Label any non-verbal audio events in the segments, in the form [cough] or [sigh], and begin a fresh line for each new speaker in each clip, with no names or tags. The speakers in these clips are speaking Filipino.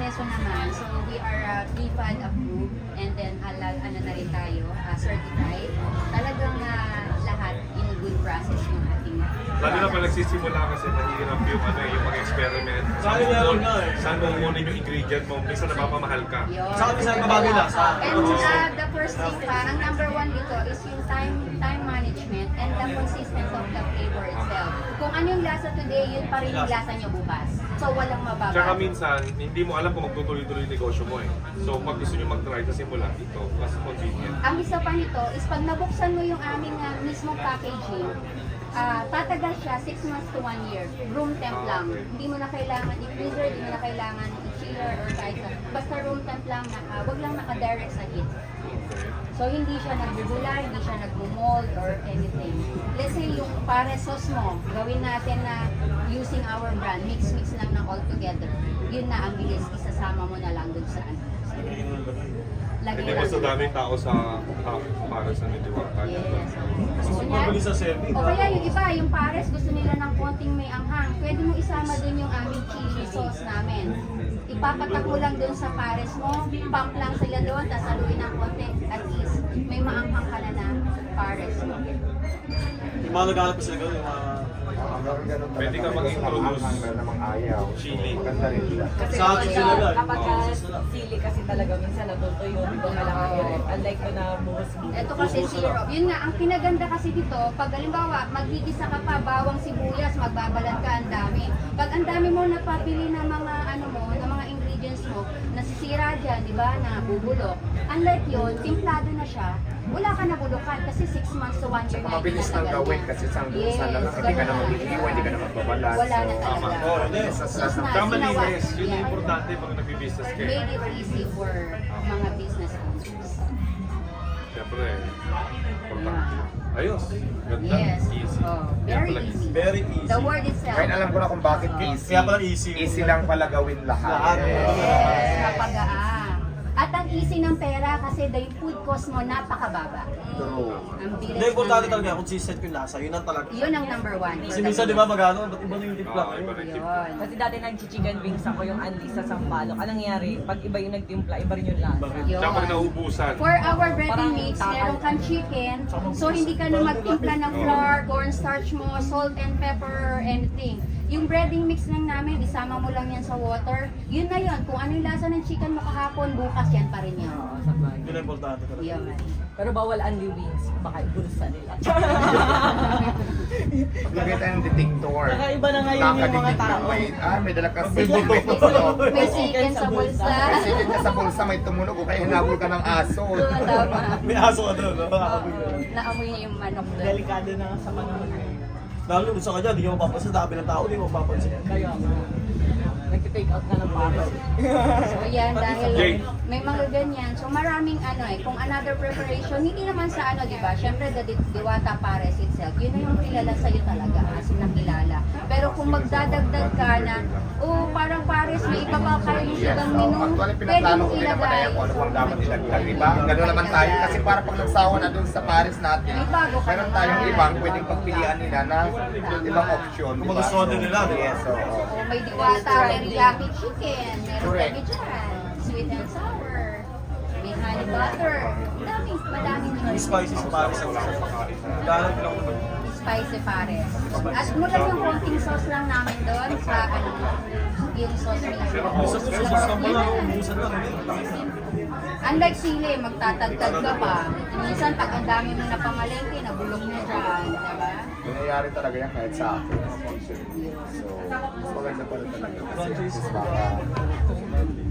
proseso naman, so we are uh, BFAD approved and then halal, ano na rin tayo, uh, certified. Talagang uh, lahat in a good process yung ating
Lalo na pag nagsisimula kasi nahihirap yung ano eh, yung mag-experiment.
Sabi
mo
meron
kunin-
nga eh.
Saan mo kunin yung ingredient mo? Minsan napapamahal ka.
Yun.
Saka minsan mabago lasa.
And uh, the first thing pa, ang number one dito is yung time time management and the consistency of the flavor itself. Kung ano yung lasa today, yun pa rin yung lasa nyo bukas. So walang mababago.
Tsaka minsan, hindi mo alam kung magtutuloy-tuloy yung negosyo mo eh. So pag gusto nyo mag-try sa simula, ito, mas convenient.
Ang isa pa nito is pag nabuksan mo yung aming uh, mismong packaging, ah tatagal siya 6 months to 1 year. Room temp lang. Hindi mo na kailangan i-freezer, hindi mo na kailangan i-chiller or kahit basta room temp lang, naka, wag lang naka-direct sa heat. So hindi siya nagbubula, hindi siya nagmumold or anything. Let's say yung pare sauce mo, gawin natin na using our brand, mix-mix lang na all together. Yun na ang bilis, isasama mo na lang dun sa ano. Lagi
Hindi mas daming tao sa half para sa Nitiwaka.
Yes.
Mas mabilis sa serving.
O kaya yung iba, yung pares, gusto nila ng konting may anghang. Pwede mo isama dun yung aming chili sauce namin. Ipapatak mo lang dun sa pares mo, pump lang sila doon, tapos haluin ng konti. At least, may maanghang ka na na pares mo.
Yung mga naghanap pa sila gano'n, yung mga...
Pwede ka mag-introduce
namang ayaw.
chili.
Maganda rin siya.
Kasi
Sa akin sila lang.
kapag
sila.
sili kasi talaga minsan natutuyo, di ba kailangan. Unlike ko na buhos
Ito kasi syrup. Yun nga, ang pinaganda kasi dito, pag halimbawa, magigisa ka pa, bawang sibuyas, magbabalat ka, ang dami. Pag ang dami mo napapili ng mga ano mo, ng mga ingredients mo, nasisira dyan, di ba, na bubulok. Unlike yun, timplado na siya, wala ka na bulukan kasi 6 months to 1 year na
mabilis nang
tinatagal
gawin kasi isang
Yes,
yes, lang, hindi ka na mag-iiwan, hindi ka na magbabalas.
Wala na talaga.
Oo,
sa sa sa
na-
Tama
sinawa.
linis. Yun yung
Yeah.
importante pag nagbi-business kayo.
Made it easy for mga business owners.
Siyempre, importante. Ayos. Ganda.
Yes.
Easy.
Oh, very easy.
Very easy.
The word itself.
Kahit alam ko na kung bakit easy.
Kaya pala easy.
Easy lang pala gawin lahat.
Lahat.
Yes, napagaan. At ang easy ng pera kasi the food cost mo napakababa.
True.
Ang bilis
Hindi, importante
ng-
talaga, consistent yung lasa. Yun ang talaga.
Yun ang number one.
Kasi minsan, di ba, magano, ba't iba na yung timpla?
Ah, iba rin yung
Yun.
Kasi dati nag-chicken wings ako yung unli sa Sampaloc. Anong nangyari? Pag iba yung nagtimpla, iba rin yung lasa.
Yun.
Siyempre nauubusan.
For our breading
Parang
mix, meron kang chicken. So, hindi ka na magtimpla ng flour, cornstarch mo, salt and pepper, anything. Yung breading mix lang namin, isama mo lang yan sa water. Yun na yun. Kung ano yung lasa ng chicken mo kahapon, bukas yan pa rin yan.
Oo, sa bagay.
Yun ang importante talaga.
Yun.
Pero bawal unli wings. Baka bulsa nila.
Maglagay tayo ng detector.
Kakaiba na ngayon yung mga tao.
ng May, ah, may dala ka
May
sipon, may tumunog.
May chicken sa bulsa.
May sipon ka sa bulsa, may tumunog. O kaya hinabol ka ng aso. [laughs]
Tama.
May aso ka doon, no?
Oo. Naamoy niya yung manok doon.
Delikado na sa panahon.
Lalo sa kanya, di ka mapapansin. Dami ng tao, di mo mapapansin.
Kaya nga. Nag-take out na ng papa.
So yan, dahil may mga ganyan. So maraming ano eh, kung another preparation, hindi naman sa ano, di ba? Siyempre, the Di- Diwata Pares itself, yun na yung kilala sa'yo talaga, as in nakilala. Pero kung magdadagdag ka na, oh, parang Pares, may iba pa kayo yung
Yes,
ibang
so,
menu,
actually
pwede
pinaplano ko din naman kung ano pang dapat ilagay, di ba? Gano'n naman tayo kasi para pag nagsawa na dun sa Paris natin,
May bago ka
meron tayong ibang pwedeng pagpilian nila na ibang option.
Kung magustuhan nila, di ba?
Yes, so,
may Diwata, teriyaki chicken, meron
Correct.
kami dyan, sweet and sour, may honey butter, madaming
Yung
choice.
spicy sa Paris. Galang lang ako.
spicy pares. At mula yung konting sauce lang namin doon sa ano, yung sauce mismo.
Sa susunod ka pala, umusan lang.
Unlike sili, magtatagtag ka pa. Minsan pag ang dami mo na pamalengke, nabulok na dyan, diba?
Nangyayari talaga yan kahit sa akin. So, mas maganda pa rin talaga kasi mas baka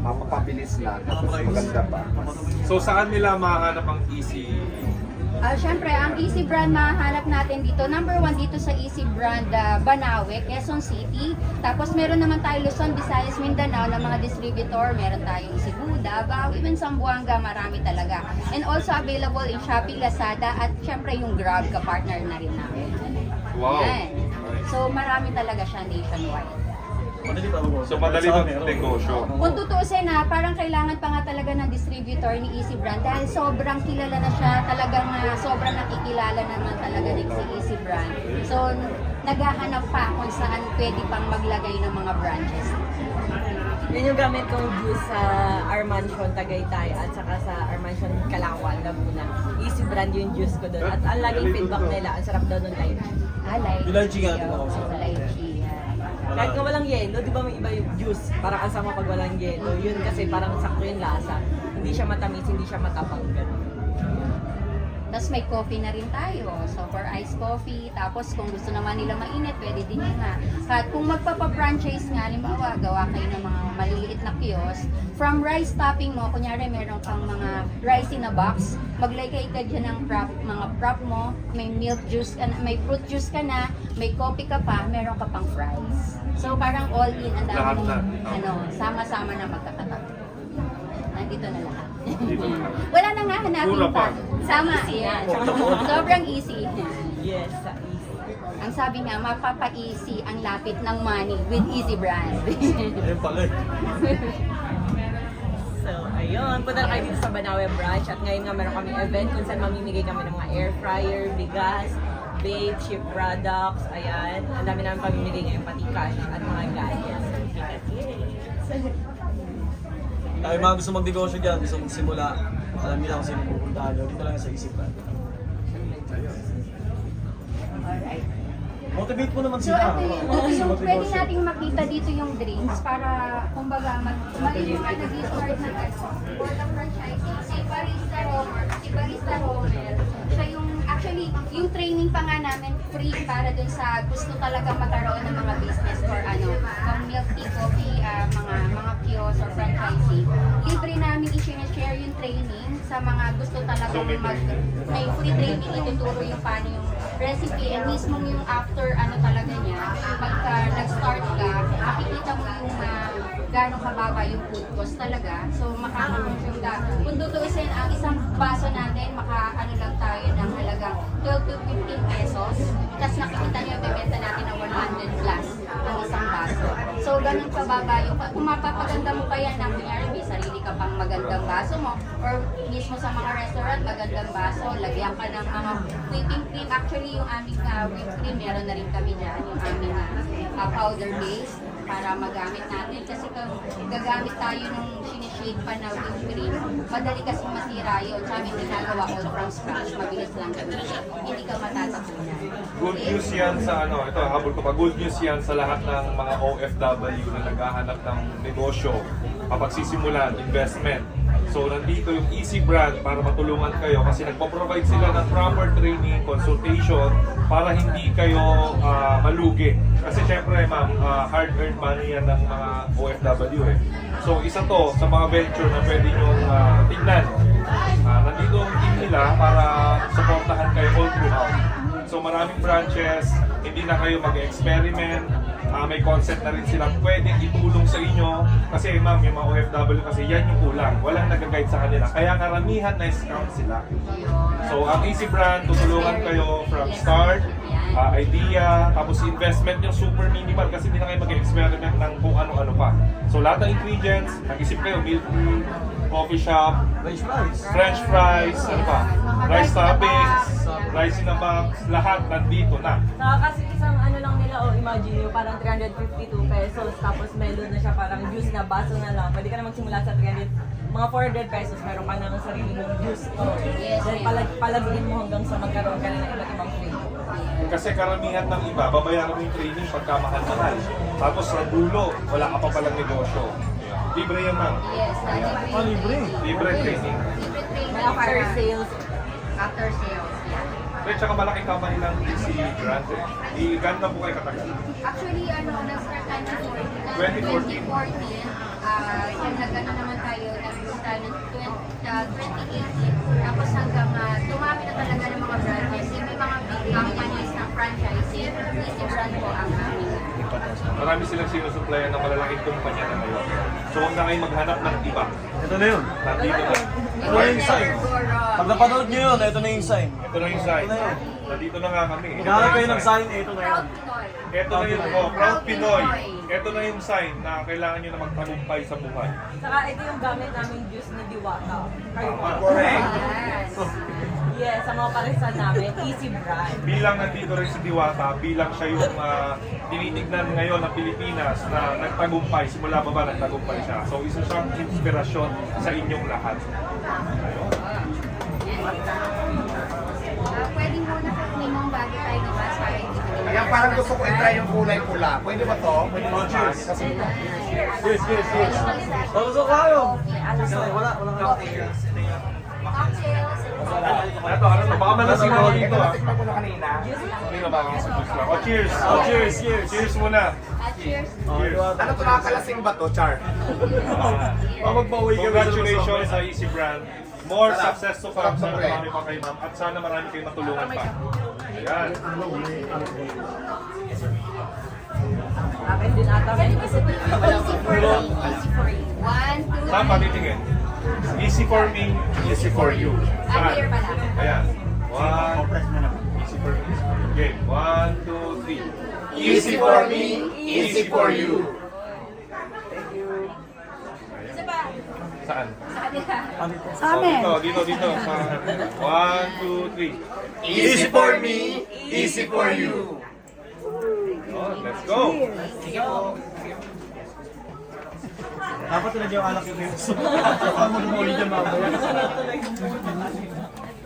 mapapabilis na tapos maganda pa.
So saan nila mahanap ang easy?
Ah, Siyempre, ang Easy Brand mahanap natin dito. Number one dito sa Easy Brand uh, Banawe, Quezon City. Tapos meron naman tayo Luzon, Visayas, Mindanao na mga distributor. Meron tayong Cebu, Davao, even Zamboanga, marami talaga. And also available in Shopee, Lazada, at siyempre yung Grab, ka-partner na rin namin.
Wow.
Yan. So marami talaga siya nationwide.
So madali
meron.
negosyo.
Kung tutuusin na, parang kailangan pa nga talaga ng distributor ni Easy Brand dahil sobrang kilala na siya, talagang na, sobrang nakikilala naman talaga ni si Easy Brand. So, naghahanap pa kung saan pwede pang maglagay ng mga branches.
Yun yung gamit kong juice sa our mansion Tagaytay at saka sa our mansion Calauan, Laguna. Easy brand yung juice ko doon. At ang laging feedback nila, ang sarap daw ng life.
Ah, lychee.
Yung lychee nga, tingnan ko.
Oo, lychee.
Kahit nga walang yelo, di ba may iba yung juice? Parang kasama pag walang yelo. Yun kasi parang sakto yung lasa. Hindi siya matamis, hindi siya matapang.
Tapos may coffee na rin tayo. So, for iced coffee. Tapos, kung gusto naman nila mainit, pwede din yun nga. At kung magpapa-franchise nga, halimbawa, gawa kayo ng mga maliliit na kiosk, from rice topping mo, kunyari meron kang mga rice in a box, maglagay ka dyan ng prop, mga prop mo, may milk juice ka na, may fruit juice ka na, may coffee ka pa, meron ka pang fries. So, parang all in, ang dami ano, sama-sama na magkakatabi. Nandito na lahat. Wala na nga hanapin
Mura
pa.
pa.
Sama, yan. Sobrang easy.
Yes, sa easy.
Ang sabi nga, mapapa-easy ang lapit ng money with Easy Brand. [laughs]
Ayun pala eh. [laughs]
So, ayun. Punta na kayo dito sa Banawe branch. At ngayon nga meron kami event kung saan mamimigay kami ng mga air fryer, bigas, babe, ship products. Ayan. Ang dami namin pamimigay ngayon, pati cash at mga gadgets.
Tayo mga gusto magnegosyo dyan, gusto magsimula, alam niyo lang kung sino pupuntahan nyo. Dito lang sa isipan.
Alright.
Motivate mo naman
So,
sila.
ito yung,
Kasi
yung pwede nating makita dito yung drinks para, kumbaga, mag, magiging ka nag-start na ano, for the franchising. Si Barista Homer, si Barista Homer, siya yung, actually, yung training pa nga namin free para dun sa gusto talaga magkaroon ng mga business for ano, pang milk tea, coffee, ah, mga mga kiosk or franchising. Libre namin i-share yung training sa mga gusto talaga mag, may free training ituturo yung paano yung recipe and mismo yung after ano talaga niya, pagka nag-start ka, makikita mo yung uh, gano'ng kababa yung food cost talaga. So makaka-consume ka. Kung tutuusin, ang isang baso natin, maka ano lang tayo ng halagang 12 to 15 pesos. Tapos nakikita niyo yung bebenta natin ng 100 plus ang isang baso. So ganun kababa yung, kung mapapaganda mo pa yan, na kunyari may sarili ka pang magandang baso mo, or mismo sa mga restaurant, magandang baso, lagyan ka ng mga whipping cream. Actually, yung aming uh, whipped cream, meron na rin kami dyan, yung aming uh, powder base para magamit natin. Kasi kung gagamit tayo ng sinishade pa na cream, madali kasi masira yun. Sa amin, ginagawa all from scratch. Mabilis lang kami. Hindi ka matatapunan.
Good news yan sa ano, ito habol ko pa, good news yan sa lahat ng mga OFW na naghahanap ng negosyo, kapag investment. So nandito yung Easy Brand para matulungan kayo kasi nagpo-provide sila ng proper training, consultation para hindi kayo ah, malugi. Kasi syempre ma'am, ah, hard-earned money yan ng mga OFW eh. So isa to sa mga venture na pwede nyo uh, tignan. Ah, nandito ang team nila para supportahan kayo all throughout. So maraming branches, hindi na kayo mag-experiment, Ah, may concept na rin silang pwedeng itulong sa inyo. Kasi ma'am, yung mga OFW kasi yan yung kulang. Walang nag-guide sa kanila. Kaya karamihan na scout sila. So ang Easy Brand, tutulungan kayo from start, ah, idea, tapos investment yung super minimal kasi hindi na kayo mag-experiment ng kung ano-ano pa. So lahat ng ingredients, nag-isip kayo, milk tea, coffee shop,
French fries.
French fries, ano pa, rice toppings, rice in a box, lahat nandito na.
Saka kasi isang ano lang nila, oh, imagine nyo, parang 352 pesos, tapos melon na siya, parang juice na, baso na lang. Pwede ka na magsimula sa 300, mga 400 pesos, meron ka na ng sarili mong juice. Oh.
Yes,
Then palag, palagin mo hanggang sa magkaroon ka na ng iba't ibang flavor.
Kasi karamihan ng iba, babayaran mo yung training pagka mahal-mahal. Tapos sa dulo, wala ka pa palang negosyo. Libre yan ma'am.
Yes, uh, libre.
Ah, libre.
Libre training.
Libre training
after sales,
After sales, yeah.
Pero tsaka malaking company ng Easy Brand eh. Di, ganda po kayo katagal.
Actually, ano, nag-start tayo ng
2014.
2014. Ah, yung nag-ano naman tayo, nag-start ng 20, ah, 2018. Tapos hanggang uh, dumami na talaga ng mga branches. Yung may mga big companies ng franchising. Easy brand po ang aming.
Marami silang sinusuplayan ng malalaking kumpanya na ngayon. So huwag na kayo maghanap ng iba.
Ito na yun.
Nandito na.
Ito na yung sign. Pag napanood nyo yun, ito na yung sign.
Ito na yung sign. Nandito na nga kami. Ito na
Maghanap
yung
kayo ng sign, ito na yun.
Ito na yung oh, Proud Pinoy. Ito na yung sign na kailangan nyo na magtagumpay sa buhay.
saka ito yung gamit naming juice na diwata.
Tama.
Correct.
Yes.
Yes, sa mga paresan namin, Easy Brand.
bilang nandito rin si Diwata, bilang siya yung uh, tinitignan ngayon ng Pilipinas na nagtagumpay, simula pa ba nagtagumpay siya. So isa siyang inspirasyon sa inyong lahat.
Ah, pwedeng muna po minong bago tayo lumabas para hindi
Ayan, parang gusto ko i-try yung kulay pula. Pwede ba to? Pwede ba cheers?
Yes, yes. Tapos ako kayo. Wala, wala kayo.
Ito, ano to? Baka malasing ako dito
ito
ah.
natikman ko na kanina.
Hindi na ba ako sa juice lang? Oh, cheers!
Oh, cheers, cheers.
Cheers muna!
Ah, cheers.
Cheers!
Ano to nakakalasing ba to, Char?
Ah,
magbawi ka
Congratulations sa Easy Brand. More
Sarap.
success to come.
sa
Sana marami pa kayo, ma'am. At sana marami kayong matulungan pa. Ayan.
Akin din ata.
Easy for me, easy for you. One, two,
Saan pa titingin? Easy for me, easy for you.
Ah, here pala.
Ayan. One. Easy for me, easy for you. Okay. One, two, three.
Easy for me, easy for you.
Isa pa.
Saan?
Sa
amin. Dito, dito, dito. Sa one, two, three.
Easy for me, easy for you.
Oh, let's go.
Dapat talaga yung alak yung mo lumuli dyan.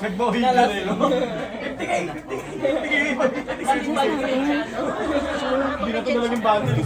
Nagbawi ka na yun. 50k! 50k! 50k! Hindi na ito na lang yung bundle.